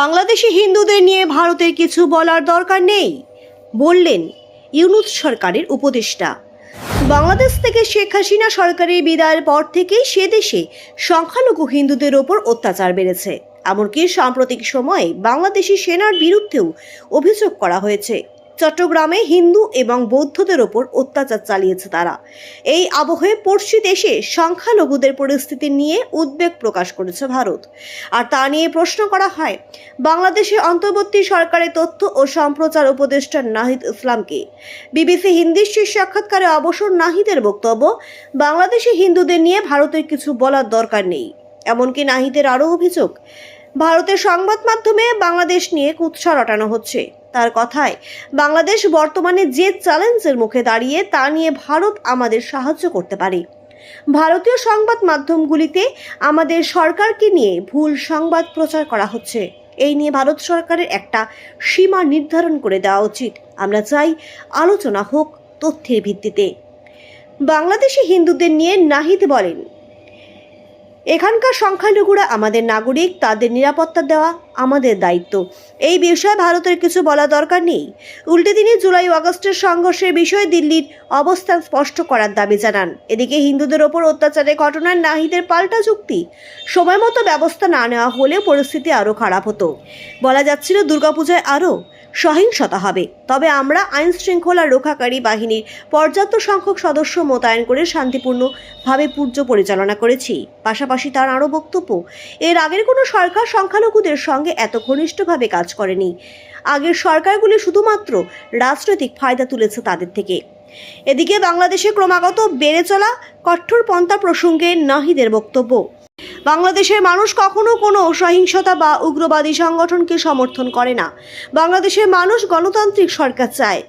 বাংলাদেশি হিন্দুদের নিয়ে ভারতের কিছু বলার দরকার নেই, বললেন ইউনুস সরকারের উপদেষ্টা। বাংলাদেশ থেকে শেখ হাসিনা সরকারের বিদায়ের পর থেকেই সে দেশে সংখ্যালঘু হিন্দুদের ওপর অত্যাচার বেড়েছে। এমনকি সাম্প্রতিক সময়ে বাংলাদেশি সেনার বিরুদ্ধেও অভিযোগ করা হয়েছে। চট্টগ্রামে হিন্দু এবং বৌদ্ধদের ওপর অত্যাচার চালিয়েছে তারা। এই আবহে পড়শি দেশে সংখ্যালঘুদের পরিস্থিতি নিয়ে উদ্বেগ প্রকাশ করেছে ভারত। আর তা নিয়ে প্রশ্ন করা হয় বাংলাদেশে অন্তর্বর্তী সরকারের তথ্য ও সম্প্রচার উপদেষ্টা নাহিদ ইসলামকে। বিবিসি হিন্দির শীর্ষ সাক্ষাৎকারে অবসর নাহিদের বক্তব্য, বাংলাদেশে হিন্দুদের নিয়ে ভারতের কিছু বলার দরকার নেই। এমনকি নাহিদের আরও অভিযোগ, ভারতের সংবাদ মাধ্যমে বাংলাদেশ নিয়ে কুৎসা রটানো হচ্ছে। তার কথায়। বাংলাদেশ বর্তমানে যে চ্যালেঞ্জের মুখে দাঁড়িয়ে তা নিয়ে ভারত আমাদের সাহায্য করতে পারে। ভারতীয় সংবাদ মাধ্যমগুলিতে আমাদের সরকারকে নিয়ে ভুল সংবাদ প্রচার করা হচ্ছে। এই নিয়ে ভারত সরকারের একটা সীমা নির্ধারণ করে দেওয়া উচিত। আমরা চাই আলোচনা হোক তথ্যের ভিত্তিতে। বাংলাদেশি হিন্দুদের নিয়ে নাহিদ বলেন এখানকার সংখ্যালঘুরা আমাদের নাগরিক, তাদের নিরাপত্তা দেওয়া আমাদের দায়িত্ব। এই বিষয়ে ভারতের কিছু বলা দরকার নেই। উল্টে তিনি জুলাই আগস্টের সংঘর্ষের বিষয়ে দিল্লির অবস্থান স্পষ্ট করার দাবি জানান। এদিকে হিন্দুদের ওপর অত্যাচারের ঘটনায় নাহিদের পাল্টা যুক্তি। সময় মতো ব্যবস্থা না নেওয়া হলে পরিস্থিতি আরও খারাপ হতো। বলা যাচ্ছিল দুর্গাপূজায় আরও সহিংসতা হবে। তবে আমরা আইন শৃঙ্খলা রক্ষাকারী বাহিনীর পর্যাপ্ত সংখ্যক সদস্য মোতায়েন করে শান্তিপূর্ণভাবে পূর্য পরিচালনা করেছি। পাশাপাশি তার আরও বক্তব্য, এর আগের কোনো সরকার সংখ্যালঘুদের সঙ্গে এত ঘনিষ্ঠভাবে কাজ করেনি। আগের সরকারগুলি শুধুমাত্র রাজনৈতিক ফায়দা তুলেছে তাদের থেকে। এদিকে বাংলাদেশে ক্রমাগত বেড়ে চলা কঠোরপন্থা প্রসঙ্গে নাহিদের বক্তব্য। বাংলাদেশের মানুষ কখনো কোনো সহিংসতা বা উগ্রবাদী সংগঠনকে সমর্থন করে না। বাংলাদেশের মানুষ গণতান্ত্রিক সরকার চায়।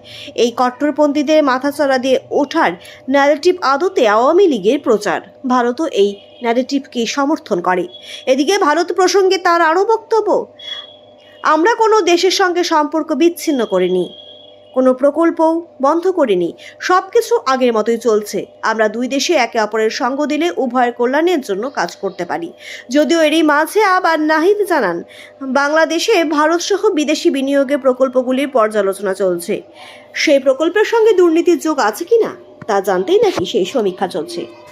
এই কট্টরপন্থীদের মাথাচাড়া দিয়ে ওঠার ন্যারেটিভ আদতে আওয়ামী লীগের প্রচার। ভারতও এই ন্যারেটিভকে সমর্থন করে। এদিকে ভারত প্রসঙ্গে তার আরও বক্তব্য, আমরা কোনো দেশের সঙ্গে সম্পর্ক বিচ্ছিন্ন করিনি। কোনো প্রকল্পও বন্ধ করিনি। সব কিছু আগের মতোই চলছে। আমরা দুই দেশে একে অপরের সঙ্গ দিলে উভয়ের কল্যাণের জন্য কাজ করতে পারি। যদিও এরই মাঝে আবার নাহিদ জানান, বাংলাদেশে ভারতসহ বিদেশি বিনিয়োগের প্রকল্পগুলির পর্যালোচনা চলছে। সেই প্রকল্পের সঙ্গে দুর্নীতির যোগ আছে কি না তা জানতেই নাকি সেই সমীক্ষা চলছে।